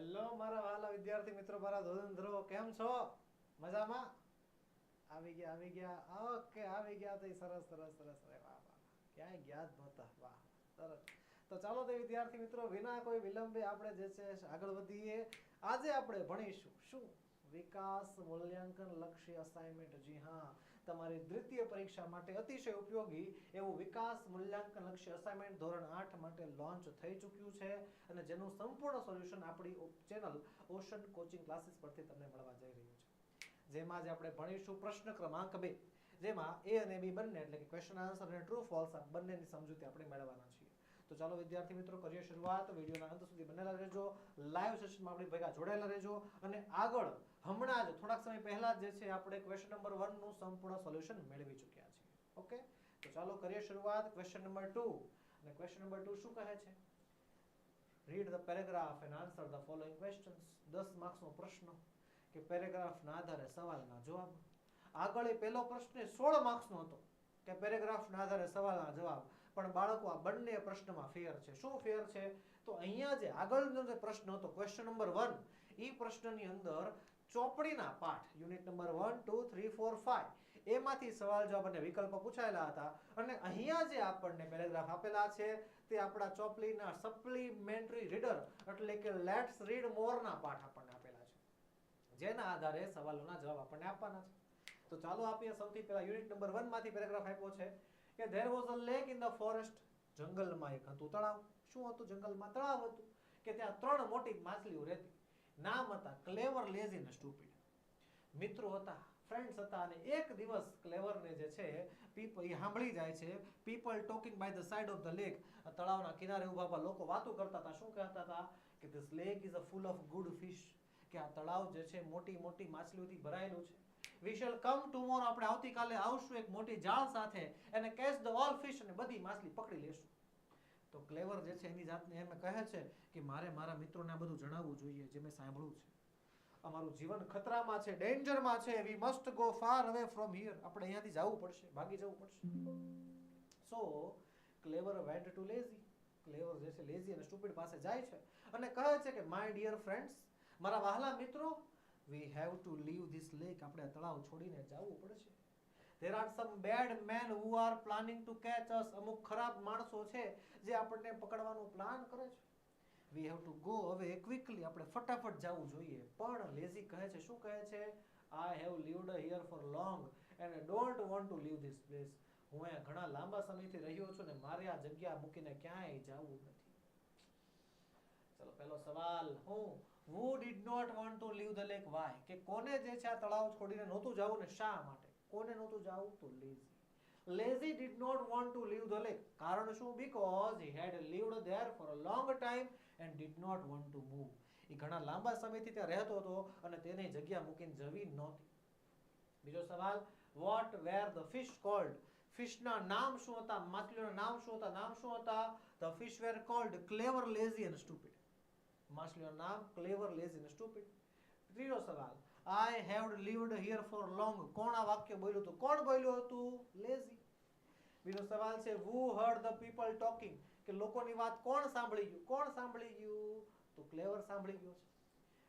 Hello મારા વાલા વિદ્યાર્થી મિત્રો, મારા ધોધંધરો કેમ છો? મજામાં? આવી ગયા આવી ગયા. ઓકે, આવી ગયા તો સરસ સરસ સરસ. રે વાહ વાહ ક્યાંય ગયા જ વાહ, સરસ. તો ચાલો તો વિદ્યાર્થી મિત્રો, વિના કોઈ વિલંબે આપણે જે છે આગળ વધીએ. આજે આપણે ભણીશું શું? વિકાસ, મૂલ્યાંકન, લક્ષ્ય અસાઇનમેન્ટ જી હા. તમારી દ્વિતીય પરીક્ષા માટે અતિશય ઉપયોગી એવું વિકાસ મૂલ્યાંકન લક્ષ્ય અસાઇનમેન્ટ ધોરણ આઠ માટે લોન્ચ થઈ ચૂક્યું છે. અને જેનું સંપૂર્ણ સોલ્યુશન આપણી ચેનલ ઓશન કોચિંગ ક્લાસીસ પરથી તમને મળવા જઈ રહ્યું છે. જેમાં જે આપણે ભણીશું પ્રશ્ન ક્રમાંક બે. જેમાં એ અને બી બંને એટલે કે ક્વેશ્ચન આન્સર અને ટ્રુ ફોલ્સ બંનેની સમજૂતી આપણે મેળવવાના છીએ. તો ચાલો વિદ્યાર્થી મિત્રો, કરીએ શરૂઆત. વિડીયોના અંત સુધી બનેલા રહેજો. લાઈવ સેશનમાં આપણે ભેગા જોડાયેલા રહેજો. અને આગળ હમણાં જ થોડાક સમય પહેલા જે છે, આપણે ક્વેશ્ચન નંબર વનનું સંપૂર્ણ સોલ્યુશન મેળવી ચૂક્યા છીએ. ઓકે તો ચાલો કરીએ શરૂઆત. ક્વેશ્ચન નંબર ટુ અને ક્વેશ્ચન નંબર ટુ શું કહે છે? Read the paragraph and answer the following questions દસ માર્ક્સનો પ્રશ્ન કે પેરેગ્રાફના આધારે સવાલના જવાબ. આગળ એ પહેલો પ્રશ્ન સોળ માર્ક્સનો હતો કે પેરેગ્રાફના આધારે સવાલના જવાબ. પણ બાળકો આ બંને પ્રશ્નમાં ફેર છે. શું ફેર છે? તો અહીંયા જે આગળનો જે પ્રશ્ન હતો ક્વેશ્ચન નંબર વન એ પ્રશ્નની અંદર ચોપડીના પાઠ unit number one two three four five એમાંથી સવાલ જવાબ અને વિકલ્પ પૂછાયેલા હતા. અને અહીંયા જે આપણને પેરેગ્રાફ આપેલા છે, તે આપણા ચોપડીના સપ્લિમેન્ટરી રીડર એટલે કે લેટ્સ રીડ મોરના પાઠ આપણને આપેલા છે. જેના આધારે સવાલોના જવાબ આપણને આપવાના છે. તો ચાલો આપીએ સૌથી પહેલા યુનિટ નંબર વનમાંથી પેરેગ્રાફ આપ્યો છે. કે there was a lake in the forest જંગલમાં એક હતું તળાવ. શું હતું? જંગલમાં તળાવ હતું. કે ત્યાં ત્રણ મોટી માછલીઓ રહેતી. નામ હતા ક્લેવર લેઝી ને સ્ટુપિડ મિત્રો હતા ફ્રેન્ડ્સ હતા અને એક દિવસ ક્લેવરને જે છે પીપલ એ સાંભળી જાય છે people talking by the side of the lake તળાવના કિનારે ઊભા ઊભા લોકો વાતો કરતા હતા. શું કહેતા હતા? કે this lake is a full of good fish કે આ તળાવ જે છે, મોટી મોટી માછલીઓથી ભરાયેલું છે. વી શેલ કમ ટુમોરો આપણે આવતીકાલે આવશું એક મોટી જાળ સાથે અને કેચ ધ ઓલ ફિશ અને બધી માછલી પકડી લેશું. તો ક્લેવર જે છે એની જાતને એમ કહે છે કે મારે મારા મિત્રોને આ બધું જણાવવું જોઈએ જે મેં સાંભળ્યું છે. અમારું જીવન ખતરામાં છે ડેન્જરમાં છે. We must go far away from here આપણે અહીંયાથી જવું પડશે, ભાગી જવું પડશે. So clever went to lazy clever જે છે લેઝી અને સ્ટુપિડ પાસે જાય છે. અને કહે છે કે માય ડિયર ફ્રેન્ડ્સ મારા વહાલા મિત્રો we have to leave this lake આપણે તળાવ છોડીને જવું પડશે. There are some bad men who are planning to catch us અમુક ખરાબ માણસો છે જે આપણને પકડવાનો પ્લાન કરે છે. વી હેવ ટુ ગો હવે ક્વિકલી આપણે ફટાફટ જવું જોઈએ. પણ લેઝી કહે છે, શું કહે છે? I have lived here for long and don't want to leave this place હું અહીંયા ઘણા લાંબા સમયથી રહ્યો છું ને મારે આ જગ્યા મૂકીને ક્યાંય જવું નથી. ચલો, પહેલો સવાલ હું who did not want to leave the lake why કે કોને જે છે આ તળાવ છોડીને નહોતું જવું ને શા માટે કોને નહોતું જવું તો lazy lazy did not want to leave the lake કારણ શું because he had lived there for a long time and did not want to move એ ઘણા લાંબા સમયથી ત્યાં રહેતો હતો અને તેને જગ્યા મૂકીને જવી નહોતી બીજો સવાલ what were the fish called ફિશના નામ શું હતા માછલીઓના નામ શું હતા નામ શું હતા the fish were called clever lazy and stupid માછલીઓનું ક્લેવર લેઝી ને સ્ટુપિડ ત્રીજો સવાલ I have lived here for long કોણ આ વાક્ય બોલ્યું હતું? કોણ બોલ્યું હતું? લેઝી બીજો સવાલ છે, who heard the people talking? કે લોકોની વાત કોણ સાંભળી ગયું? કોણ સાંભળી ગયું? તો ક્લેવર સાંભળી ગયો છે.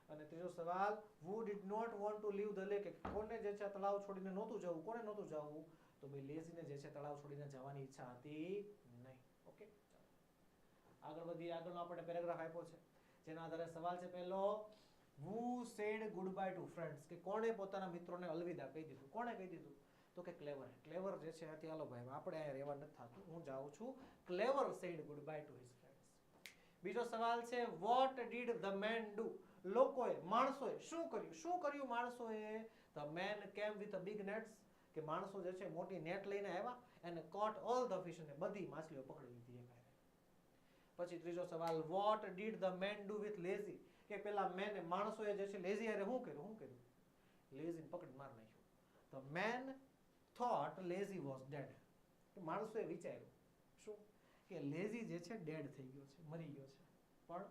અને ત્રીજો સવાલ, who did not want to leave the lake? કોને જે છે તળાવ છોડીને નહોતું જવું? કોને નહોતું જવું? તો ભાઈ લેઝીને જે છે તળાવ છોડીને જવાની ઈચ્છા હતી નહીં. ઓકે આગળ વધીએ. આગળનો આપણે પેરેગ્રાફ આપ્યો છે. જેના આધારે સવાલ છે પહેલો said goodbye to friends? કે કોણે પોતાના મિત્રોને અલવિદા કહી દીધું? કોણે કહી દીધું? તો કે ક્લેવર ક્લેવર જે છે ત્યાંથી હાલો ભાઈ આપણે અહીંયા રહેવા નથી થતું. હું જાઉં છું. Clever said goodbye to his friends. બીજો સવાલ છે, what did the man do? લોકોએ, માણસોએ, શું કર્યું? શું કર્યું માણસોએ? The man came with a big nets? કે માણસો જે છે, મોટી નેટ લઈને આવ્યા એને કોટ ઓલ ધ ફિશ અને બધી માછલીઓ પકડી લીધી પછી ત્રીજો સવાલ what did the man do with lazy કે પેલા મેન માણસોએ જે છે લેઝી અરે શું કર્યું? શું કર્યું? લેઝી પકડ માર નાખ્યું. The man thought lazy was dead માણસોએ વિચાર્યું, શું? કે લેઝી જે છે ડેડ થઈ ગયો છે, મરી ગયો છે. પણ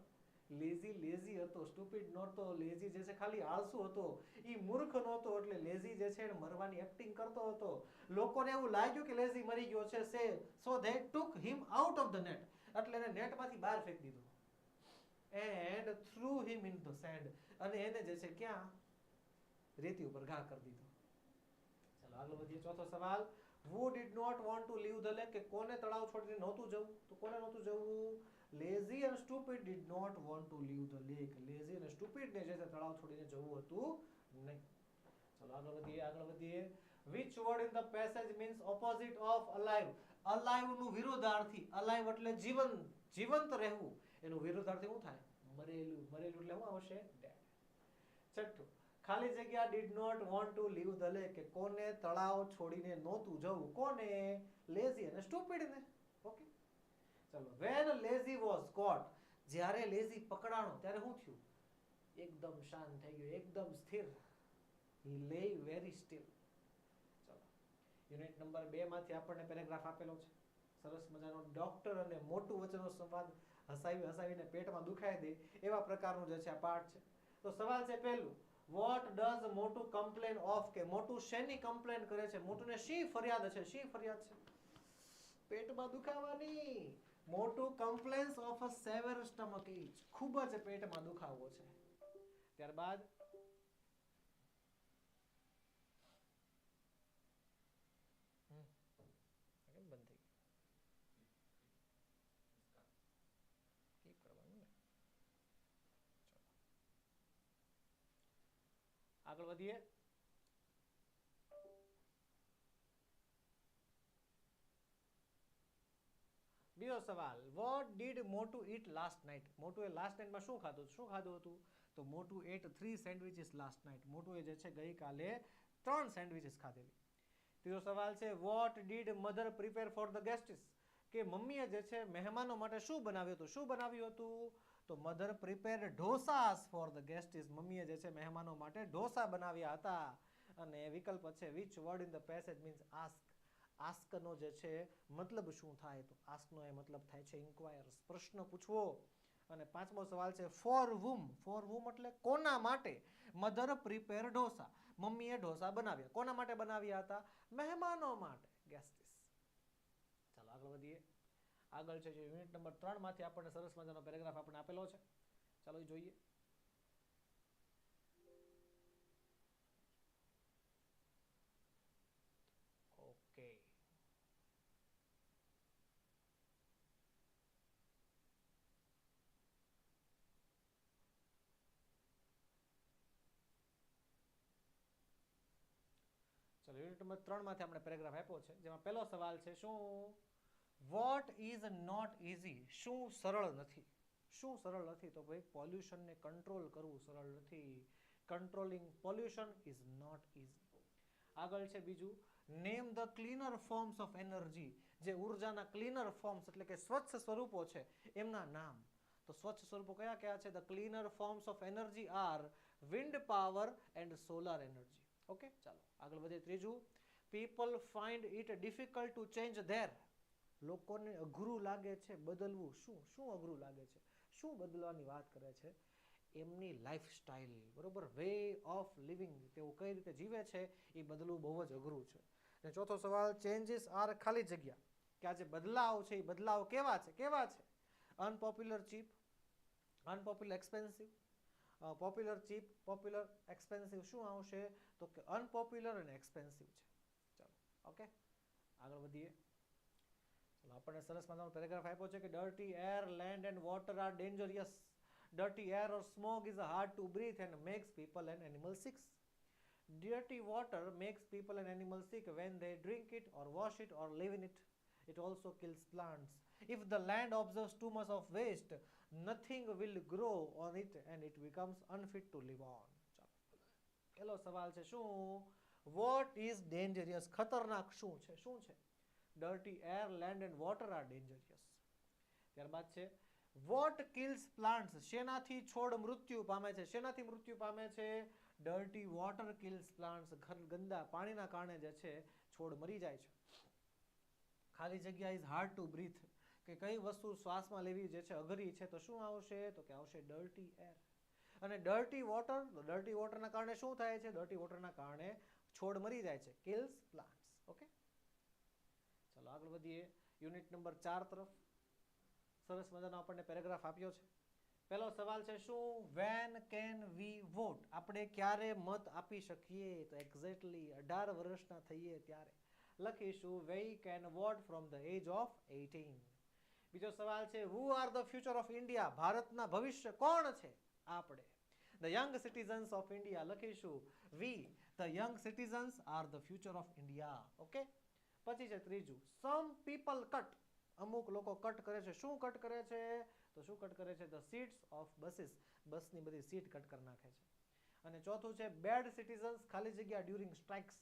લેઝી લેઝી હતો સ્ટુપિડ નહોતો લેઝી જે છે, ખાલી આળસુ હતો. એ મૂર્ખ નહોતો, એટલે લેઝી જે છે મરવાની એક્ટિંગ કરતો હતો. લોકોને એવું લાગ્યું કે લેઝી મરી ગયો છે, say so they took him out of the net એટલે એને નેટમાંથી બહાર ફેંકી દીધો. And threw him in the sand અને એને જે છે ક્યાં? રેતી ઉપર ઘા કરી દીધો. ચાલો, આગળ વધીએ ચોથો સવાલ. Who did not want to leave the lake કે કોને તળાવ છોડીને નહોતું જવું? તો કોને નહોતું જવું? Lazy and stupid did not want to leave the lake lazy અને સ્ટુપિડ ને જે છે તળાવ છોડીને જવું હતું નહીં. ચાલો, આગળ વધીએ આગળ વધીએ. Which word in the passage means opposite of alive? Alive નું વિરોધાર્થી alive એટલે જીવન, જીવંત રહેવું. એનું વિરોધાર્થી શું થાય? મરેલું મરેલું એટલે શું આવશે? Dead. છઠ્ઠું, ખાલી જગ્યા did not want to leave the lake કે કોને તળાવ છોડીને નહોતું જવું? કોને? લેઝી અને સ્ટુપિડ ને ઓકે ચલો વેન લેઝી વોઝ કોટ જ્યારે લેઝી પકડાણો, ત્યારે શું થયું? એકદમ શાંત થઈ ગયું, એકદમ સ્થિર. હી લે વેરી સ્ટીલ યુનિટ નંબર 2 માંથી આપણને પેરેગ્રાફ આપેલો છે. સરસ મજાનો ડોક્ટર અને મોટું વચનનો સંવાદ હસાવી હસાવીને પેટમાં દુખાઈ દે એવા પ્રકારનું જે છે આ પાઠ છે. તો સવાલ છે પહેલું what does Motu complain of કે મોટું શેની કમ્પ્લેન કરે છે? મોટુને શી ફરિયાદ છે? શી ફરિયાદ છે? પેટમાં દુખાવાની. મોટું complains of a severe stomach ache ખૂબ જ પેટમાં દુખાવો છે. ત્યારબાદ હમ. આ કેમ બંધ થઈ ગયું Keep કરવાનું ને ચલો. આગળ વધીએ. બીજો સવાલ what did Motu eat last night મોટુએ last નાઇટમાં શું ખાધું? શું ખાધું હતું? તો Motu ate three sandwiches last night મોટુએ જે છે ગઈકાલે ત્રણ સેન્ડવિચીસ ખાધેલી. ત્રીજો સવાલ છે what did mother prepare for the guests કે મમ્મીએ જે છે મહેમાનો માટે શું બનાવ્યું હતું? શું બનાવ્યું હતું? તો mother prepare dosas for the guests મમ્મીએ જે છે મહેમાનો માટે ઢોસા બનાવ્યા હતા. અને વિકલ્પ છે which word in the passage means ask આસ્કનો જે છે મતલબ શું થાય? તો આસ્કનો એ મતલબ થાય છે ઇન્ક્વાયર્સ પ્રશ્ન પૂછવો. અને પાંચમો સવાલ છે ફોર વુમ ફોર વુમ એટલે કોના માટે? Mother prepare dosa. મમ્મીએ ઢોસા બનાવ્યા. કોના માટે બનાવ્યા હતા? મહેમાનો માટે. ગેસ્ટિસ ચાલો આગળ વધીએ. આગળ છે જે યુનિટ નંબર ત્રણમાંથી આપણને સરસ મજાનો પેરેગ્રાફ આપણને આપેલો છે. ચાલો એ જોઈએ. ઓકે. ચલો યુનિટ નંબર ત્રણમાંથી આપણે પેરેગ્રાફ આપ્યો છે. જેમાં પહેલો સવાલ છે, શું? વોટ ઇઝ નોટ ઇઝી શું સરળ નથી? શું સરળ નથી? તો ભાઈ પોલ્યુશનને કંટ્રોલ કરવું સરળ નથી. Controlling pollution is not easy આગળ છે બીજું. Name the cleaner forms of energy જે ઉર્જાના ક્લીનર ફોર્મ્સ એટલે કે સ્વચ્છ સ્વરૂપો છે, એમના નામ. તો સ્વચ્છ સ્વરૂપો કયા કયા છે? The cleaner forms of energy are wind power and solar energy okay ચાલો. આગળ વધીએ. ત્રીજું. People find it difficult to change their લોકોને અઘરું લાગે છે બદલવું? શું? શું અઘરું લાગે છે? શું બદલવાની વાત કરે છે? એમની લાઈફ સ્ટાઇલ બરોબર? વે ઓફ લિવિંગ તેઓ કઈ રીતે જીવે છે, એ બદલવું બહુ જ અઘરું છે. અને ચોથો સવાલ ચેન્જીસ આર ખાલી જગ્યા. કે આ જે બદલાવ છે, એ બદલાવ કેવા છે? કેવા છે? Unpopular cheap unpopular expensive popular cheap popular expensive શું આવશે? તો કે અનપોપ્યુલર અને એક્સપેન્સિવ છે. ચાલો ઓકે આગળ વધીએ. આપણને સરસ મજાનો પેરેગ્રાફ આપ્યો છે કે dirty air land and water are dangerous dirty air or smoke is hard to breathe and makes people and animals sick dirty water makes people and animals sick when they drink it or wash it or live in it it also kills plants if the land observes too much of waste nothing will grow on it and it becomes unfit to live on ચાલો પહેલો સવાલ છે શું what is dangerous ખતરનાક શું છે શું છે dirty air land and water are dangerous ત્યારબાદ છે વોટ કિલ્સ પ્લાન્ટ્સ શેનાથી છોડ મૃત્યુ પામે છે? શેનાથી મૃત્યુ પામે છે? ડર્ટી વોટર કિલ્સ પ્લાન્ટ્સ ગંદા પાણીના કારણે જે છે, છોડ મરી જાય છે. ખાલી જગ્યા ઇઝ હાર્ડ ટુ બ્રીથ કે કઈ વસ્તુ શ્વાસમાં લેવી જે છે, અઘરી છે, તો શું આવશે? તો કે આવશે ડર્ટી એર અને ડર્ટી વોટર ડર્ટી વોટરના કારણે શું થાય છે? ડર્ટી વોટરના કારણે છોડ મરી જાય છે. કિલ્સ પ્લાન્ટ્સ ઓકે આગળ વધીએ. યુનિટ નંબર ચાર તરફ. સરસ મજાનો આપણને પેરેગ્રાફ આપ્યો છે. પહેલો સવાલ છે, શું વેન કેન વી વોટ આપણે ક્યારે મત આપી શકીએ? તો એક્ઝેક્ટલી અઢાર વર્ષના થઈએ ત્યારે. લખીશું we can vote from the age of eighteen બીજો સવાલ છે who are the future of India ભારતના ભવિષ્ય કોણ છે? આપણે. The young citizens of India લખીશું we the young citizens are the future of India okay પછી છે ત્રીજું સમ પીપલ કટ અમુક લોકો કટ કરે છે. શું કટ કરે છે? તો શું કટ કરે છે? ધ સીટ્સ ઓફ બસીસ બસની બધી સીટ કટ કરી નાખે છે. અને ચોથું છે બેડ સિટીઝન્સ ખાલી જગ્યા ડ્યુરિંગ સ્ટ્રાઇક્સ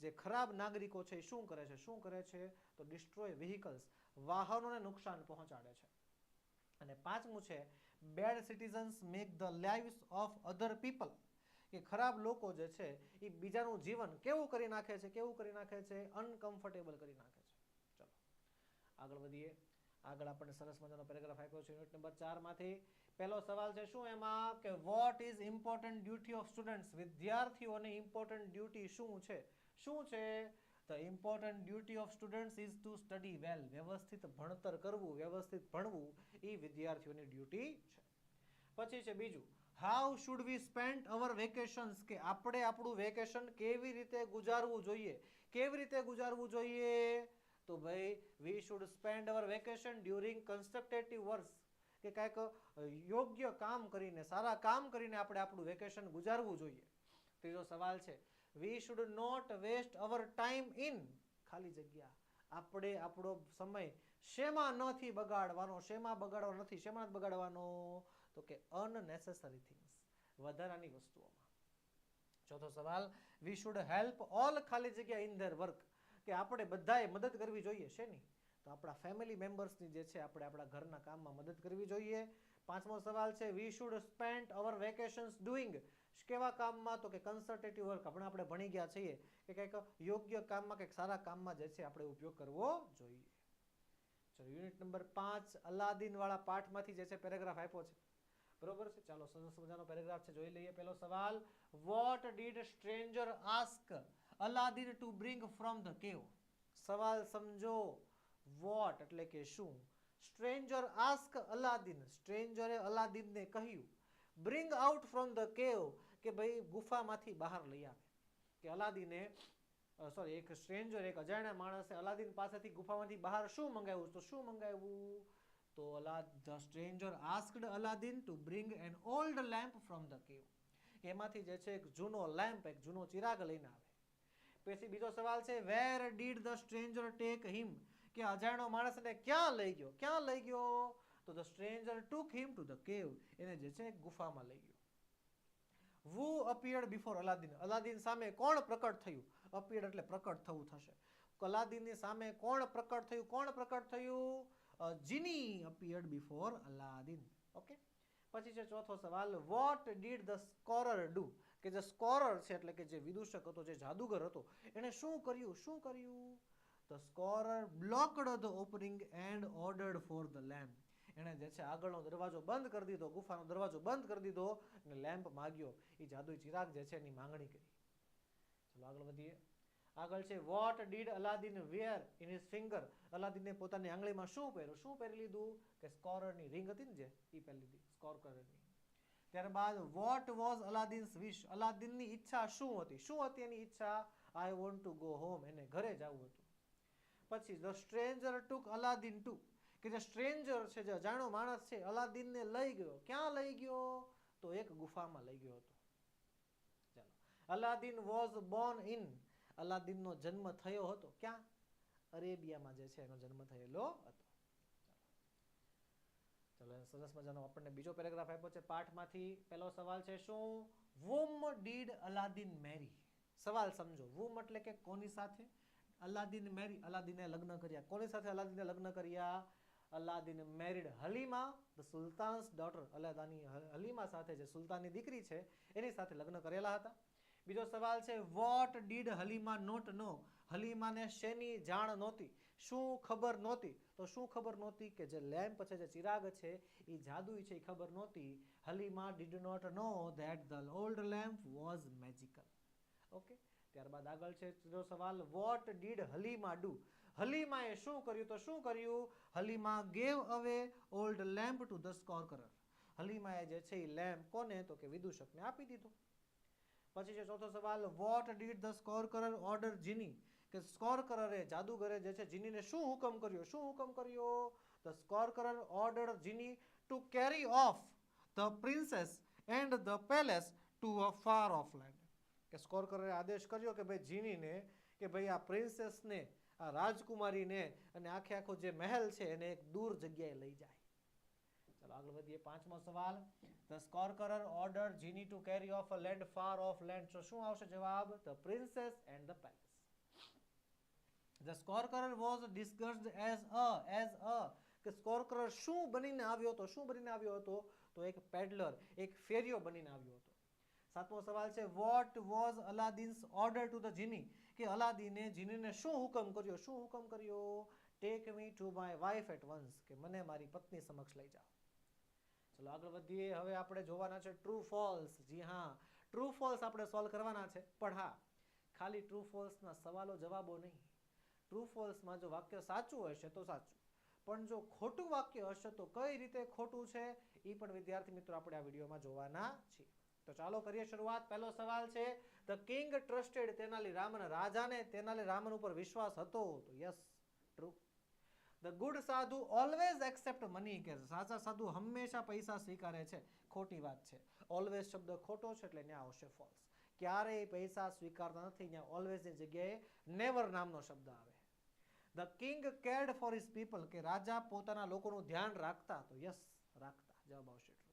જે ખરાબ નાગરિકો છે, એ શું કરે છે? શું કરે છે? તો ડિસ્ટ્રોય વ્હીકલ્સ વાહનોને નુકસાન પહોંચાડે છે. અને પાંચમું છે bad citizens make the lives of other people કે ખરાબ લોકો જે છે એ બીજાનું જીવન કેવું કરી નાખે છે, કેવું કરી નાખે છે અનકમ્ફર્ટેબલ કરી નાખે છે. ચલો, આગળ વધીએ. આગળ આપણને સરસ મજાનો પેરેગ્રાફ આપ્યો છે યુનિટ નંબર ચારમાંથી પહેલો સવાલ છે, શું એમાં કે what is important duty of students વિદ્યાર્થીઓની ઇમ્પોર્ટન્ટ ડ્યુટી શું છે? શું છે? The important duty of students is to study well વ્યવસ્થિત ભણતર કરવું, વ્યવસ્થિત ભણવું એ વિદ્યાર્થીઓની ડ્યુટી છે. પછી છે બીજું how should we spend our vacations કે આપણે આપણું વેકેશન કેવી રીતે ગુજારવું જોઈએ? કેવી રીતે ગુજારવું જોઈએ? તો ભાઈ we should spend our vacation during constructive વર્ષ કે કાંઈક યોગ્ય કામ કરીને, સારા કામ કરીને આપણે આપણું વેકેશન ગુજારવું જોઈએ. ત્રીજો સવાલ છે we should not waste our time in ખાલી જગ્યા. આપણે આપણો સમય શેમાં નથી બગાડવાનો? શેમાં બગાડવાનો નથી? શેમાં બગાડવાનો? તો કે અનનેસેસરી થિંગ્સ વધારાની વસ્તુઓમાં. ચોથો સવાલ વી શુડ હેલ્પ ઓલ ખાલી જગ્યા ઇન ધેર વર્ક કે આપણે બધાએ મદદ કરવી જોઈએ શેની તો આપણા ફેમિલી મેમ્બર્સની જે છે, આપણે આપણા ઘરના કામમાં મદદ કરવી જોઈએ. પાંચમો સવાલ છે we should spend our vacations doing કેવા કામમાં? તો કે કન્સલ્ટેટિવ વર્ક હમણાં આપણે ભણી ગયા છીએ કે કંઈક યોગ્ય કામમાં, કંઈક સારા કામમાં જે છે, આપણે ઉપયોગ કરવો જોઈએ. ચલો યુનિટ નંબર પાંચ અલ્લાદીન વાળા પાઠમાંથી જે છે પેરેગ્રાફ આપ્યો છે. બરોબર છે? ચાલો સરસ મજાનો પેરેગ્રાફ છે, જોઈ લઈએ. પહેલો સવાલ what did stranger ask Aladdin to bring from the cave સવાલ સમજો વોટ એટલે કે શું? સ્ટ્રેન્જર આસ્ક અલાદીન સ્ટ્રેન્જરે અલાદીનને કહ્યું બ્રિંગ આઉટ ફ્રોમ ધ કેવ કે ભાઈ ગુફામાંથી બહાર લઈ આવે. કે અલાદીને સોરી એક સ્ટ્રેન્જર એક અજાણ્યા માણસે અલાદીન પાસેથી ગુફામાંથી બહાર શું મંગાવ્યું? તો શું મંગાવ્યું? તો અલાદ the stranger asked Aladdin to bring an old lamp from the cave એમાંથી જે છે એક જૂનો લેમ્પ એક જૂનો ચિરાગ લઈને આવે. પછી બીજો સવાલ છે where did the stranger take him કે અજાણ્યો માણસ એને ક્યાં લઈ ગયો? ક્યાં લઈ ગયો? તો the stranger took him to the cave એને જે છે ગુફામાં લઈ ગયો. Who appeared before Aladdin? Aladdin સામે કોણ પ્રકટ થયું? અપિયર્ડ એટલે પ્રકટ થવું થશે. અલાદીનની સામે કોણ પ્રકટ થયું? કોણ પ્રકટ થયું? જીની અપિયર્ડ બિફોર અલાદીન. ઓકે પછી છે ચોથો સવાલ what did the sorcerer do કે જે સ્કોરર છે એટલે કે જે વિદૂષક હતો, જે જાદુગર હતો, એણે શું કર્યું? શું કર્યું? The sorcerer blocked the opening and ordered for the lamp એણે જે છે આગળનો દરવાજો બંધ કરી દીધો, ગુફાનો દરવાજો બંધ કરી દીધો અને લેમ્પ માગ્યો. એ જાદુઈ ચિરાગ જે છે એની માંગણી કરી. ચલો આગળ વધીએ. આગળ છે what did Aladdin wear in his finger અલાદીને પોતાની આંગળીમાં શું પહેર્યું? શું પહેરી લીધું? કે સ્કોરરની રિંગ હતી ને જે એ પહેરી લીધી સ્કોરકરની ત્યારબાદ વોટ વોઝ અલાદીન્સ વિશ અલાદીનની ઈચ્છા શું હતી? શું હતી એની ઈચ્છા? I want to go home એને ઘરે જવું હતું. પછી the stranger took Aladdin to કે જે સ્ટ્રેન્જર છે, જે અજાણો માણસ છે, અલાદીનને લઈ ગયો. ક્યાં લઈ ગયો? તો એક ગુફામાં લઈ ગયો હતો. ચાલો. અલાદીન વોઝ બોર્ન ઇન અલાદીનનો જન્મ થયો હતો. ક્યાં? અરેબિયામાં જે છે એનો જન્મ થયેલો હતો. ચલો સરસ મજાનો આપણને બીજો પેરેગ્રાફ આપ્યો છે. પાઠમાંથી પહેલો સવાલ છે, શું વુમ ડીડ અલાદીન મેરી સવાલ સમજો. વુમ એટલે કે કોની સાથે? અલાદીન મેરી અલાદીને લગ્ન કર્યા. કોની સાથે અલાદીને લગ્ન કર્યા? Aladdin married Halima the sultan's daughter અલાદાની Halima સાથે જે સુલતાનની દીકરી છે, એની સાથે લગ્ન કરેલા હતા. બીજો સવાલ છે what did Halima not know હલીમાને શેની જાણ નહોતી? શું ખબર નહોતી? તો શું ખબર નહોતી કે જે લેમ્પ છે, જે ચિરાગ છે એ જાદુઈ છે એ ખબર નહોતી. Halima did not know that the old lamp was magical okay ત્યારબાદ આગળ છે, ત્રીજો સવાલ વોટ ડીડ હલીમા ડુ હલીમાએ શું કર્યું? તો શું કર્યું? Halima gave away old lamp to the sorcerer હલીમાએ જે છે એ લેમ્પ કોને? તો કે વિદૂષકને આપી દીધો. પછી છે ચોથો સવાલ what did the sorcerer order genie કે સ્કોરકરરે જાદુગરે જે છે જીનીને શું હુકમ કર્યો? શું હુકમ કર્યો? The sorcerer order genie to carry off the princess and the palace to a far off land કે સ્કોરકરરે આદેશ કર્યો કે ભાઈ જીનીને કે ભાઈ આ પ્રિન્સેસને આ રાજકુમારીને અને આખે આખો જે મહેલ છે એને એક દૂર જગ્યાએ લઈ જાય. ચાલો આગળ વધીએ પાંચમો સવાલ. The sorcerer order genie to carry off a land far off land So, શું આવશે જવાબ? The princess and the palace the sorcerer was disguised as a as a કે સ્કોરકરર શું બનીને આવ્યો હતો? શું બનીને આવ્યો હતો? તો એક પેડલર એક ફેરિયો બનીને આવ્યો હતો. સાતમો સવાલ છે what was Aladdin's order to the genie કે અલાદીને જીનીને શું હુકમ કર્યો? શું હુકમ કર્યો? Take me to my wife at once કે મને મારી પત્ની સમક્ષ લઈ જાઓ. ચલો આગળ વધીએ. હવે આપણે જોવાના છે ટ્રુ ફોલ્સ જી હા. ટ્રુ ફોલ્સ આપણે સોલ્વ કરવાના છે. પણ હા, ખાલી ટ્રુ ફોલ્સના સવાલો જવાબો નહીં. ટ્રુ ફોલ્સમાં જો વાક્ય સાચું હશે તો સાચું. પણ જો ખોટું વાક્ય હશે તો કઈ રીતે ખોટું છે એ પણ વિદ્યાર્થી મિત્રો આપણે આ વિડીયોમાં જોવાના છીએ. તો ચાલો કરીએ શરૂઆત. પહેલો સવાલ છે the king trusted Tenali Raman રાજાને, તેનાલી રામન ઉપર વિશ્વાસ હતો? તો yes true the good sadhu always accept money કે સાચા સાધુ હંમેશા પૈસા સ્વીકારે છે. ખોટી વાત છે. ઓલવેઝ શબ્દ ખોટો છે એટલે ત્યાં આવશે ફોલ્સ ક્યારેય પૈસા સ્વીકારતા નથી ત્યાં ઓલવેઝની જગ્યાએ નેવર નામનો શબ્દ આવે. The king cared for his people કે રાજા પોતાના લોકોનું ધ્યાન રાખતા તો યસ રાખતા. જવાબ આવશે ટ્રુ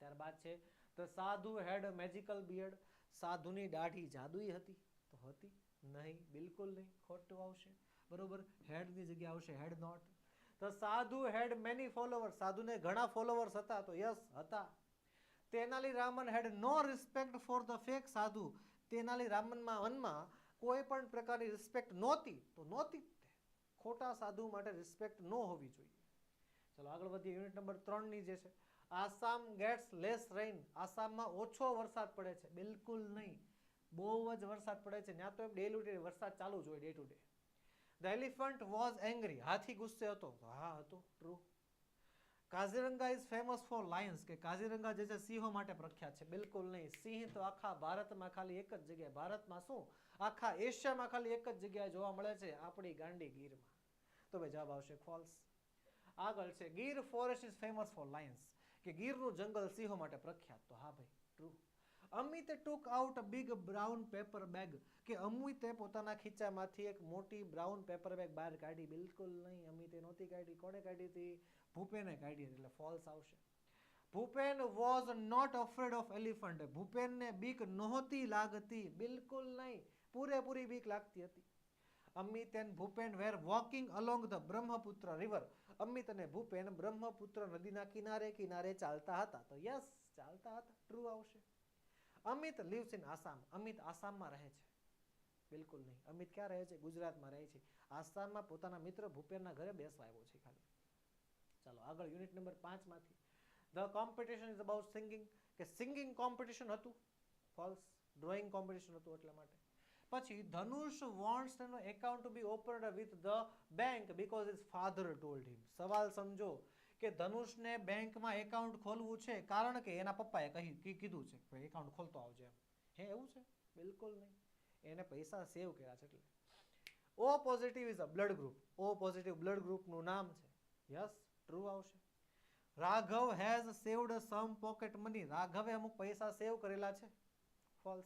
ત્યારબાદ છે ધ સાધુ હેડ મેજિકલ બિયર્ડ સાધુની દાઢી જાદુઈ હતી. તો હતી નહીં, બિલકુલ નહીં. ખોટું આવશે. બરોબર? હેડની જગ્યા આવશે હેડ નોટ તો સાધુ હેડ મેની ફોલોવર્સ સાધુને ઘણા ફોલોવર્સ હતા, તો યસ હતા. Tenali Raman had no respect for the fake sadhu. Tenali રામનમાં વનમાં કોઈ પણ પ્રકારની રિસ્પેક્ટ નહોતી, તો નહોતી ખોટા સાધુ માટે રિસ્પેક્ટ ન હોવી જોઈએ. ચલો, આગળ વધીએ. યુનિટ નંબર ત્રણની જે છે. આસામ ગેટ્સ લેસ રેઇન આસામમાં ઓછો વરસાદ પડે છે. બિલકુલ નહીં. બહુ જ વરસાદ પડે છે. ત્યાં તો એમ ડે વરસાદ ચાલુ જ હોય day to day the elephant was angry હાથી ગુસ્સે હતો. તો હા, હતો. True Kaziranga is famous for lions કે કાઝીરંગા જે છે, સિંહો માટે પ્રખ્યાત છે. બિલકુલ નહીં. સિંહ તો આખા ભારતમાં ખાલી એક જ જગ્યાએ. ભારતમાં શું? આખા એશિયામાં ખાલી એક જ જગ્યાએ જોવા મળે છે, આપણી ગાંડી ગીરમાં તો ભાઈ જવાબ આવશે ફોલ્સ આગળ છે, Gir forest is famous for lions કે ગીરનું જંગલ સિંહો માટે પ્રખ્યાત. તો હા ભાઈ true અમિતે took out a big brown paper bag કે અમિતે પોતાના ખીચામાંથી એક મોટી બ્રાઉન પેપર બેગ બહાર કાઢી. બિલકુલ નહીં, અમિતે નહોતી કાઢી. કોણે કાઢી હતી? ભૂપેને કાઢી એટલે ફોલ્સ આવશે. Bhupen was not afraid of elephant ભૂપેનને બીક નહોતી લાગતી. બિલકુલ નહીં, પૂરેપૂરી બીક લાગતી હતી. Amit and Bhupen were walking along the Brahmaputra river Amit અને ભૂપેન બ્રહ્મપુત્ર નદીના કિનારે કિનારે ચાલતા હતા. તો યસ ચાલતા હતા. ટ્રુ આવશે. Amit lives in Assam. Amit આસામમાં રહે છે. બિલકુલ નહીં. અમિત ક્યાં રહે છે? ગુજરાતમાં રહે છે. આસામમાં પોતાના મિત્ર ભૂપેનના ઘરે બેસવા આવ્યો છે ખાલી. ચાલો, આગળ unit number પાંચમાંથી the competition is about singing કે સિંગિંગ કોમ્પિટિશન હતું? ફોલ્સ ડ્રોઈંગ કોમ્પિટિશન હતું એટલા માટે. પછી ધનુષ વોન્ટ્સ એનો account to be opened with the bank because is father told him સવાલ સમજો. કે ધનુષને બેંકમાં એકાઉન્ટ ખોલવું છે કારણ કે એના પપ્પાએ કહી કીધું છે કે એકાઉન્ટ ખોલતો આવજે એમ. હે, એવું છે? બિલકુલ નહીં. એને પૈસા સેવ કર્યા છે એટલે. O positive is a blood group. O positive blood ગ્રુપનું નામ છે. યસ, ટ્રુ આવશે. Raghav has saved some pocket money રાઘવે અમુક પૈસા સેવ કરેલા છે. ફોલ્સ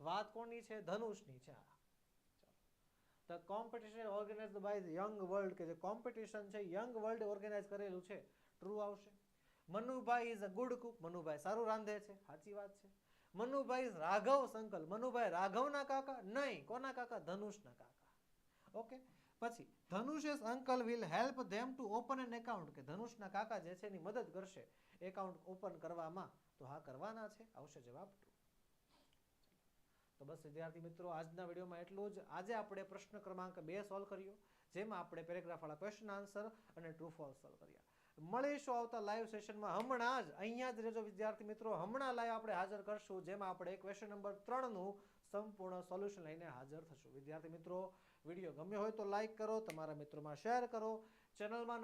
વાત કોની છે? ધનુષની છે. આ the competition organise by young world કે જે કોમ્પિટિશન છે યંગ વર્લ્ડ ઓર્ગેનાઇઝ કરેલું છે. ટ્રુ આવશે. Manubhai is a good cook Manubhai સારું રાંધે છે. સાચી વાત છે. Manubhai is Raghav uncle. Manubhai રાઘવના કાકા? નહીં. કોના કાકા? ધનુષના કાકા. ઓકે પછી Dhanush's uncle will help them to open an account કે ધનુષના કાકા જે છે એની મદદ કરશે એકાઉન્ટ ઓપન કરવામાં. તો હા, કરવાના છે. આવશે જવાબ true. તો બસ વિદ્યાર્થી મિત્રો, આજના વિડીયોમાં એટલું જ. આજે આપણે પ્રશ્ન ક્રમાંક બે સોલ્વ કર્યો, જેમાં આપણે પેરેગ્રાફવાળા ક્વેશ્ચન આન્સર અને ટ્રુ ફોલ્સ સોલ્વ કર્યા. મળીશું આવતા લાઈવ સેશનમાં હમણાં જ, અહીંયા જ રહેજો વિદ્યાર્થી મિત્રો. હમણાં લાઈવ આપણે હાજર કરશું, જેમાં આપણે ક્વેશ્ચન નંબર ત્રણનું સંપૂર્ણ સોલ્યુશન લઈને હાજર થશું. વિદ્યાર્થી મિત્રો, વીડિયો ગમ્યો હોય તો લાઈક કરો, તમારા મિત્રોમાં શેર કરો. ચેનલમાં